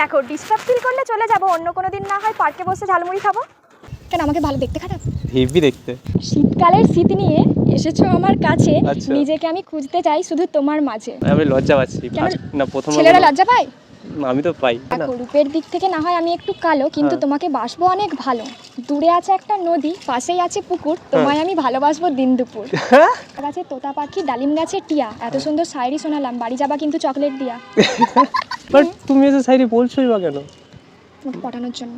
দেখো disturb feel করলে চলে যাব অন্য কোনো দিন না হয় পার্কে বসে ঝালমুড়ি খাব। কেন আমাকে ভালো দেখতে খারাপ? হেভি দেখতে। শীতকালের শীত নিয়ে এসেছ আমার কাছে আচ্ছা। নিজেকে আমি খুঁজতে চাই শুধু তোমার মাঝে। আমি লজ্জা পাচ্ছি কেন? না প্রথম ছেলেরা লজ্জা পায়? আমি তো পাই না? দেখো রূপের দিক থেকে না হয় আমি একটু কালো কিন্তু হ্যাঁ। তোমাকে বাসবো অনেক ভালো। দূরে আছে একটা নদী পাশেই আছে পুকুর তোমায় আমি ভালোবাসবো দিন দুপুর। গাছে তোতা পাখি ডালিম গাছে টিয়া এত সুন্দর শায়রি শোনালাম বাড়ি যাবা কিন্তু চকলেট দিয়া। বাট তুমি এসে সাইডে বলছোই বা কেন? তোমাকে পটানোর জন্য।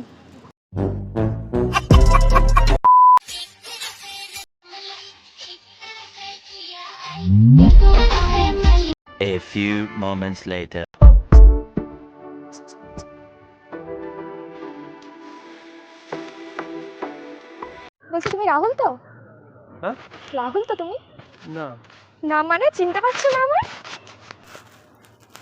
A few moments later. বলছি তুমি রাহুল তো? হ্যাঁ? রাহুল তো তুমি? না। না মানে চিনতে পারছ না আমার?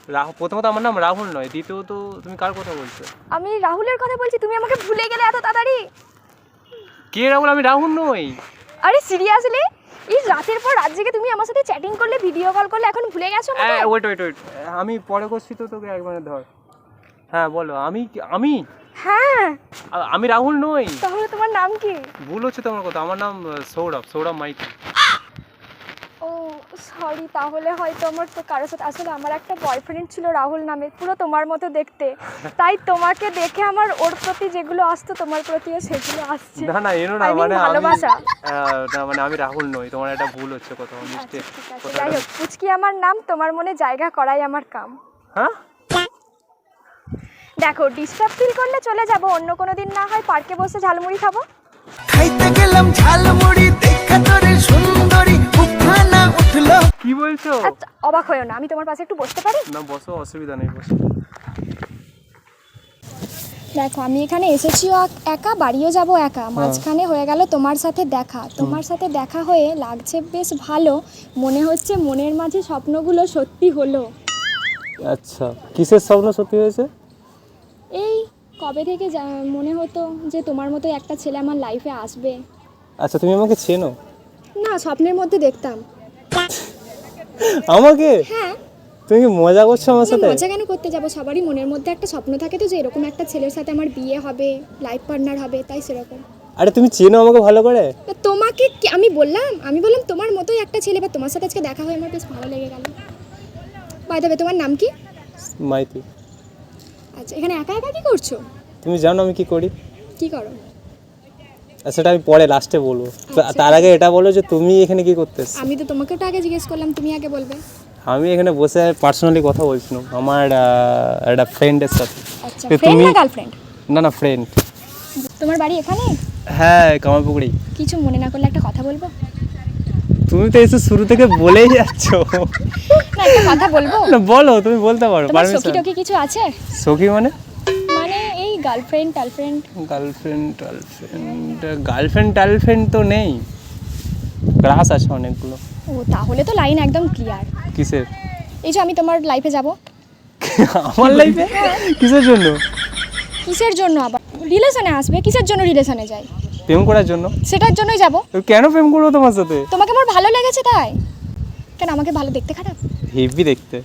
রাহুল প্রথমত আমার নাম রাহুল নয় দ্বিতীয়ত তুমি কার কথা বলছো? আমি রাহুলের কথা বলছি তুমি আমাকে ভুলে গেলে এত তাড়াতাড়ি? কে রাহুল? আমি রাহুল নই। আরে সিরিয়াসলি? এই রাতের পর রাত জেগে তুমি আমার সাথে চ্যাটিং করলে ভিডিও কল করলে এখন ভুলে গেছো আমাকে ওয়েট ওয়েট ওয়েট আমি পরে করছি তো তোকে একবার ধর। হ্যাঁ বলো আমি আমি? হ্যাঁ। আমি রাহুল নই। তাহলে তোমার নাম কি? ভুল হচ্ছে তোমার কথা। আমার নাম সৌরভ সৌরভ মাইতি। ও। সরি তাহলে হয়তো আমার তো কারোর সাথে আসলে আমার একটা বয়ফ্রেন্ড ছিল রাহুল নামে পুরো তোমার মতো দেখতে। তাই তোমাকে দেখে আমার ওর প্রতি যেগুলো আসতো তোমার প্রতিও সেগুলো আসছে। না না এনো না মানে ভালোবাসা। না মানে আমি রাহুল নই তোমার একটা ভুল হচ্ছে কোথাও মিস্টেক আচ্ছা, যাই হোক পুচকি আমার নাম তোমার মনে জায়গা করাই আমার কাম। হ্যাঁ? দেখো ডিস্টার্ব ফিল করলে চলে যাব অন্য কোনো দিন না হয় পার্কে বসে ঝালমুড়ি খাব। খাইতে গেলাম ঝালমুড়ি দেখা তোরে সুন্দরী কি বলছো? আচ্ছা অবাক হয়েও না। আমি তোমার পাশে একটু বসতে পারি? না বসো অসুবিধা নেই বসো। দেখো আমি এখানে এসেছিও এক- বাড়িও যাব একা। মাঝখানে হয়ে গেল তোমার সাথে দেখা। তোমার সাথে দেখা হয়ে লাগছে বেশ ভালো। মনে হচ্ছে মনের মাঝে স্বপ্নগুলো সত্যি হলো। আচ্ছা কিসের স্বপ্ন সত্যি হয়েছে? এই কবে থেকে মনে হতো যে তোমার মতো একটা ছেলে আমার লাইফে আসবে। আচ্ছা তুমি আমাকে চেনো? না স্বপ্নের মধ্যে দেখতাম। আমাকে? হ্যাঁ। তুমি কি মজা করছ আমার সাথে? মজা কেন করতে যাব? সবারই মনের মধ্যে একটা স্বপ্ন থাকে তো যে এরকম একটা ছেলের সাথে আমার বিয়ে হবে লাইফ পার্টনার হবে তাই সেরকম। আরে তুমি চেনো আমাকে ভালো করে? তোমাকে আমি বললাম আমি বললাম তোমার মতোই একটা ছেলে বা তোমার সাথে আজকে দেখা হয়ে আমার বেশ ভালো লেগে গেল। বাই দেবে তোমার নাম কি? মাইতি। আচ্ছা এখানে একা একা কি করছ? তুমি জানো আমি কি করি? কি করো? সেটা আমি পরে লাস্টে বলব। আচ্ছা। তার আগে এটা বলো যে তুমি এখানে কি করতে আমি তো তোমাকে ওটা আগে জিজ্ঞেস করলাম তুমি আগে বলবে। আমি এখানে বসে পার্সোনালি কথা বলছিলাম আমার একটা ফ্রেন্ডের সাথে। আচ্ছা তুমি- না গার্লফ্রেন্ড না না ফ্রেন্ড তোমার বাড়ি এখানে? হ্যাঁ কামারপুকুরি কিছু মনে না করলে একটা কথা বলব? তুমি তো এসে শুরু থেকে বলেই যাচ্ছ। না একটা কথা বলব। না বলো তুমি বলতে পারো তোমার সখী টকি কিছু আছে? সখী মানে? গার্লফ্রেন্ড টার্লফ্রেন্ড গার্লফ্রেন্ড টার্লফ্রেন্ড গার্লফ্রেন্ড টার্লফ্রেন্ড তো নেই। ক্রাশ আছে অনেকগুলো। ও তাহলে তো লাইন একদম ক্লিয়ার কিসের? এই যে আমি তোমার লাইফে যাব। আমার লাইফে কিসের জন্য? কিসের জন্য আবার? রিলেশনে আসবে কিসের জন্য রিলেশনে যাই প্রেম করার জন্য? সেটার জন্যই যাব। কেন প্রেম করব তোমার সাথে? তোমাকে আমার ভালো লেগেছে তাই। কেন আমাকে ভালো দেখতে খারাপ? হেভি দেখতে।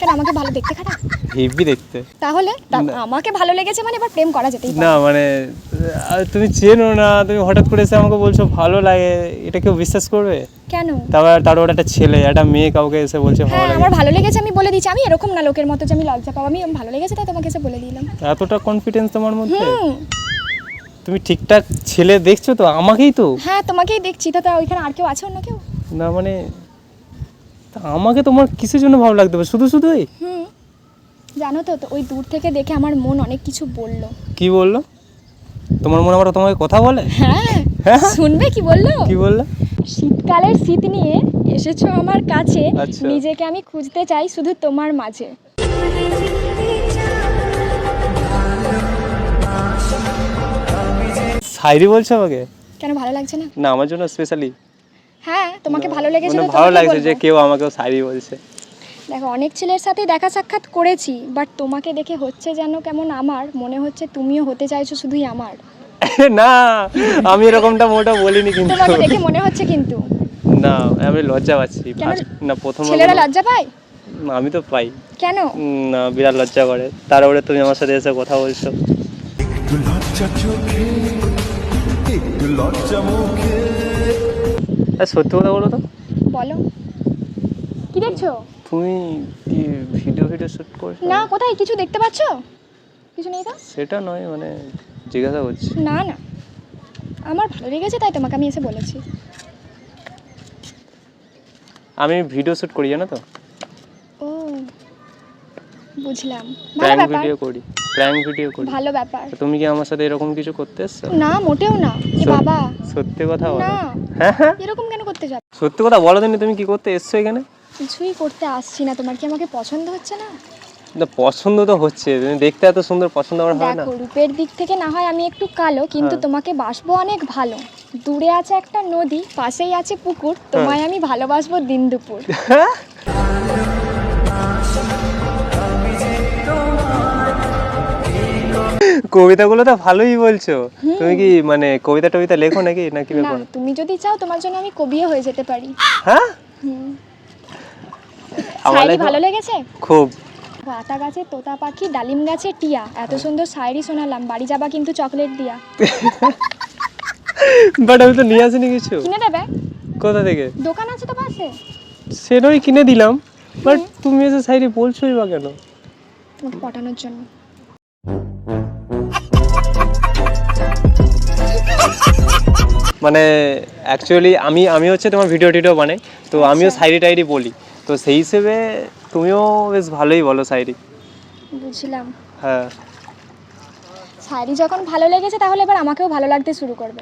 কেন আমাকে ভালো দেখতে খারাপ হেভি দেখতে। তাহলে আমাকে ভালো লেগেছে মানে এবার প্রেম করা যেতেই না মানে তুমি চেনো না তুমি হঠাৎ করে এসে আমাকে বলছো ভালো লাগে এটা কেউ বিশ্বাস করবে? কেন? তারপর তার ওটা একটা ছেলে একটা মেয়ে কাউকে এসে বলছে ভালো হ্যাঁ লাগে। আমার ভালো লেগেছে আমি বলে দিচ্ছি। আমি এরকম না লোকের মতো যে আমি লজ্জা পাবো আমি ভালো লেগেছে তাই তোমাকে এসে বলে দিলাম। এতটা কনফিডেন্স তোমার মধ্যে? তুমি ঠিকঠাক ছেলে দেখছ তো আমাকেই তো? হ্যাঁ তোমাকেই দেখছি। তো তা ওইখানে আর কেউ আছে অন্য কেউ? না মানে তা আমাকে তোমার কিসের জন্য ভালো লাগতে পারে? শুধু শুধুই? হুম জানো তো তো ওই দূর থেকে দেখে আমার মন অনেক কিছু বলল। কি বলল? তোমার মনে আবার তোমাকে কথা বলে? হ্যাঁ হ্যাঁ? শুনবে কি বলল? কি বলল? শীতকালের শীত নিয়ে এসেছ আমার কাছে আচ্ছা। নিজেকে আমি খুঁজতে চাই শুধু তোমার মাঝে। শায়রি বলছো আমাকে? কেন ভালো লাগছে না? না আমার জন্য স্পেশালি হ্যাঁ তোমাকে ভালো লেগেছে মানে তো ভালো লাগছে যে কেউ আমাকেও শায়রি বলছে। দেখো অনেক ছেলের সাথে দেখা সাক্ষাৎ করেছি বাট তোমাকে দেখে হচ্ছে যেন কেমন আমার মনে হচ্ছে তুমিও হতে চাইছো শুধুই আমার। না আমি এরকমটা মোটা বলিনি কিন্তু। তোমাকে দেখে মনে হচ্ছে কিন্তু। না আমি লজ্জা পাচ্ছি। না প্রথম ছেলেরা লজ্জা পায়? আমি তো পাই। কেন? না বিরাট লজ্জা করে। তারপরে তুমি আমার সাথে এসে কথা বলছো। একটু লজ্জা চোখে একটু লজ্জা মুখে। সত্যি কথা বলো তো। বলো। কি দেখছ? তুমি কি ভিডিও ভিডিও শ্যুট করছ? না কোথায়? কিছু দেখতে পাচ্ছো? কিছু নেই তো? সেটা নয় মানে জিজ্ঞাসা করছি। না না। আমার ভালো লেগেছে তাই তোমাকে আমি এসে বলেছি। আমি ভিডিও শুট করি জানো তো? বুঝলাম। ভালো প্র্যাঙ্ক ব্যাপার। ভিডিও করি প্র্যাঙ্ক ভিডিও করি। ভালো ব্যাপার। তুমি কি আমার সাথে এরকম কিছু করতে এসছো? না মোটেও না। এ বাবা। সত্যি কথা বলো। না। হ্যাঁ হ্যাঁ। এরকম কেন করতে যাবে সত্যি কথা বলো দিনি তুমি কি করতে এসছো এখানে? কিছুই করতে আসছি না। তোমার কি আমাকে পছন্দ হচ্ছে না? না পছন্দ তো হচ্ছে। তুমি দেখতে এত সুন্দর পছন্দ আমার হয় না। দেখো রূপের দিক থেকে না হয় আমি একটু কালো কিন্তু হ্যাঁ। তোমাকে বাসবো অনেক ভালো। দূরে আছে একটা নদী পাশেই আছে পুকুর। হ্যাঁ। তোমায় আমি ভালোবাসবো দিন দুপুর। কবিতাগুলো তো ভালোই বলছো। তুমি কি মানে কবিতা টবিতা লেখো নাকি? নাকি না তুমি যদি চাও তোমার জন্য আমি কবিও হয়ে যেতে পারি। হ্যাঁ। আমার ভালো লেগেছে? খুব। আতা গাছে তোতা পাখি ডালিম গাছে টিয়া। এত সুন্দর শায়রি শোনালাম বাড়ি যাবা কিন্তু চকলেট দিয়া। বাট আমি তো নিয়ে আসিনি কিছু। কিনে দেবে? কোথা থেকে? দোকান আছে তো পাশে। সে নয় কিনে দিলাম বাট তুমি এসে সাইডে বলছোই বা কেন? তোমাকে পটানোর জন্য। মানে অ্যাকচুয়ালি আমি আমি হচ্ছে তোমার ভিডিও টিডিও বানাই তো আমিও আচ্ছা। টাইরি বলি। তো সেই হিসেবে তুমিও বেশ ভালোই বলো সাইডি। বুঝলাম। হ্যাঁ। শায়রি যখন ভালো লেগেছে তাহলে এবার আমাকেও ভালো লাগতে শুরু করবে।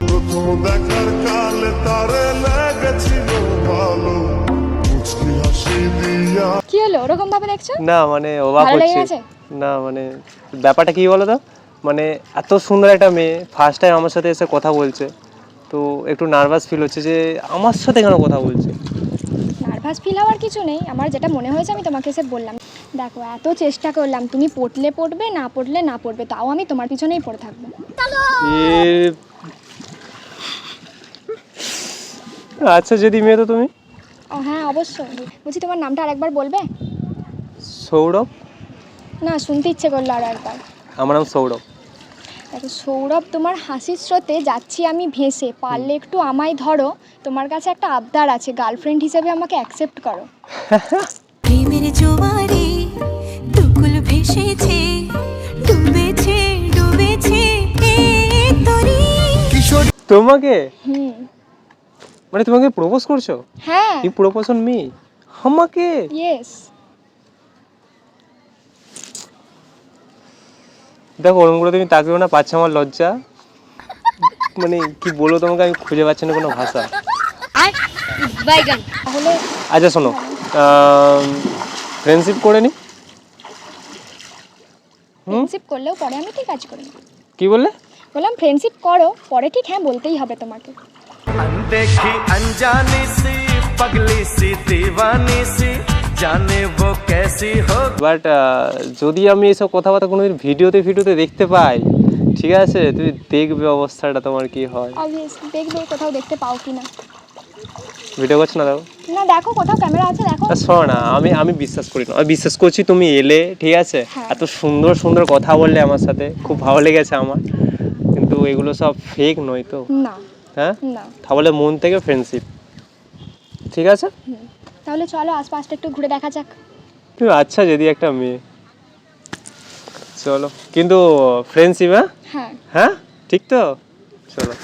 প্রথম দেখার কালে তারে লেগেছিল ভালো। মুচকি হাসি দিয়া। কি হলো? ওরকম ভাবে দেখছ? না মানে অবাক হচ্ছে। না মানে ব্যাপারটা কি বলো তো? মানে এত সুন্দর একটা মেয়ে ফার্স্ট টাইম আমার সাথে এসে কথা বলছে। তো একটু নার্ভাস ফিল হচ্ছে যে আমার সাথে কেন কথা বলছে? নার্ভাস ফিল হওয়ার কিছু নেই। আমার যেটা মনে হয়েছে আমি তোমাকে এসে বললাম। দেখো এত চেষ্টা করলাম। তুমি পড়লে পড়বে না পড়লে না পড়বে তাও আমি তোমার পিছনেই পড়ে থাকব। আচ্ছা যদি মেয়ে তো তুমি? ও হ্যাঁ অবশ্যই। বলছি তোমার নামটা আরেকবার বলবে? সৌরভ। না শুনতে ইচ্ছে করল আরও একবার। আমার নাম সৌরভ। দেখো সৌরভ তোমার হাসির স্রোতে যাচ্ছি আমি ভেসে। পারলে একটু আমায় ধরো। তোমার কাছে একটা আবদার আছে গার্লফ্রেন্ড হিসেবে আমাকে অ্যাকসেপ্ট করো। প্রেমের জোয়ারে দুকুল ভেসেছে ডুবেছে ডুবেছে কিশোর তোমাকে? হুম। মানে তোমাকে প্রপোজ করছ? হ্যাঁ। কি প্রপোজ অন মি আমাকে? ইয়েস দেখো ওরকম করে তুমি তাকেও না পাচ্ছে আমার লজ্জা মানে কি বলবো তোমাকে আমি খুঁজে পাচ্ছি না কোনো ভাষা তাহলে আচ্ছা শোনো ফ্রেন্ডশিপ করে নি ফ্রেন্ডশিপ করলেও পরে আমি ঠিক কাজ করি কি বললে বললাম ফ্রেন্ডশিপ করো পরে ঠিক হ্যাঁ বলতেই হবে তোমাকে अनदेखी अनजानी सी पगली सी दीवानी सी জানে বো কেসি হো বাট যদি আমি এইসব কথাবার্তা কোনোদিন ভিডিওতে ভিডিওতে দেখতে পাই ঠিক আছে তুমি দেখবে অবস্থাটা তোমার কি হয়। অবভিয়াসলি দেখবে কোথাও দেখতে পাও কিনা। ভিডিও করছ না দাও? না দেখো কোথাও ক্যামেরা আছে দেখো। শোনো না আমি আমি বিশ্বাস করি না। আমি বিশ্বাস করছি তুমি এলে ঠিক আছে হ্যাঁ। এত সুন্দর সুন্দর কথা বললে আমার সাথে খুব ভালো লেগেছে আমার। কিন্তু এগুলো সব ফেক নয় তো। না। হ্যাঁ? তাহলে মন থেকে ফ্রেন্ডশিপ ঠিক আছে? তাহলে চলো আশপাশটা একটু ঘুরে দেখা যাক। তুমি আচ্ছা যদি একটা মেয়ে। চলো। কিন্তু ফ্রেন্ডশিপ হ্যাঁ? হ্যাঁ। হ্যাঁ? ঠিক তো? চলো।